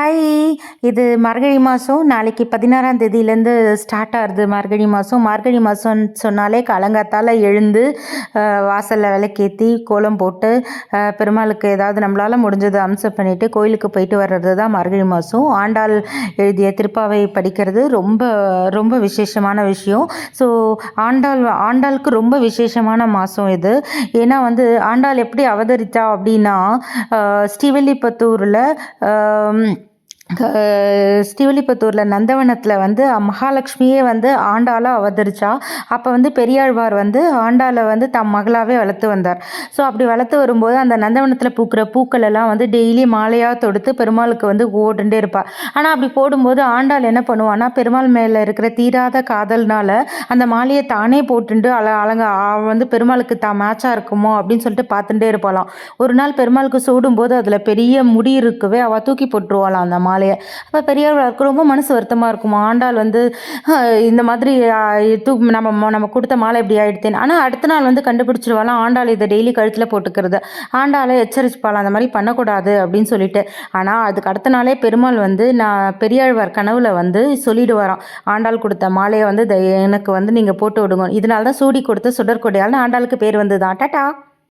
Hi இது மார்கழி மாதம் நாளைக்கு பதினாறாம் தேதியிலேருந்து ஸ்டார்ட் ஆகுது மார்கழி மாதம் மார்கழி மாதம்னு சொன்னாலே காலங்காத்தால் எழுந்து வாசலில் வாசல்ல விளக்கேற்றி கோலம் போட்டு பெருமாளுக்கு ஏதாவது நம்மளால் முடிஞ்சதை அம்சம் பண்ணிவிட்டு கோயிலுக்கு போயிட்டு வர்றது தான் மார்கழி மாதம் ஆண்டாள் எழுதிய திருப்பாவை படிக்கிறது ரொம்ப ரொம்ப விசேஷமான விஷயம். ஸோ ஆண்டாள் ஆண்டாளுக்கு ரொம்ப விசேஷமான மாதம் இது. ஏன்னா வந்து ஆண்டாள் எப்படி அவதரித்தா அப்படின்னா ஸ்ரீவில்லிபுத்தூரில் ஸ்ரீவில்லிபுத்தூரில் நந்தவனத்தில் வந்து மகாலட்சுமியே வந்து ஆண்டாளாக அவதரிச்சா. அப்போ வந்து பெரியாழ்வார் வந்து ஆண்டாளை வந்து தம் மகளாகவே வளர்த்து வந்தார். ஸோ அப்படி வளர்த்து வரும்போது அந்த நந்தவனத்தில் பூக்கிற பூக்கள் எல்லாம் வந்து டெய்லி மாலையாக தொடுத்து பெருமாளுக்கு வந்து ஓடுண்டே இருப்பாள் ஆனால் அப்படி போடும்போது ஆண்டாள் என்ன பண்ணுவான்னா பெருமாள் மேலே இருக்கிற தீராத காதல்னால அந்த மாலையை தானே போட்டுண்டு அல அலங்க வந்து பெருமாளுக்கு தான் மேட்சாக இருக்குமோ அப்படின்னு சொல்லிட்டு பார்த்துட்டே இருப்பாளாம். ஒரு நாள் பெருமாளுக்கு சூடும்போது அதில் பெரிய முடி இருக்கவே அவள் தூக்கி போட்டுருவாளாம் அந்த மாலை மாலையை அப்போ பெரியவர்களுக்கு ரொம்ப மனசு வருத்தமாக இருக்கும்? ஆண்டாள் வந்து இந்த மாதிரி அஹ், தூ நம்ம நம்ம கொடுத்த மாலை இப்படி ஆகிடுத்தேன் ஆனால் அடுத்த நாள் வந்து கண்டுபிடிச்சிருவாலாம் ஆண்டாள் இதை டெய்லி கழுத்தில் போட்டுக்கிறது. ஆண்டாளை எச்சரிச்சுப்பாளாம் அந்த மாதிரி பண்ணக்கூடாது அப்படின்னு சொல்லிட்டு. ஆனால் அதுக்கு அடுத்த நாளே பெருமாள் வந்து நான் பெரியாழ்வார் கனவுல வந்து சொல்லிடுவாராம். ஆண்டாள் கொடுத்த மாலையை வந்து "த- எனக்கு வந்து நீங்கள் போட்டு விடுங்க. இதனால தான் சூடி கொடுத்த சுடற்கொடையால்னு ஆண்டாளுக்கு பேர் வந்து தான். டாட்டா!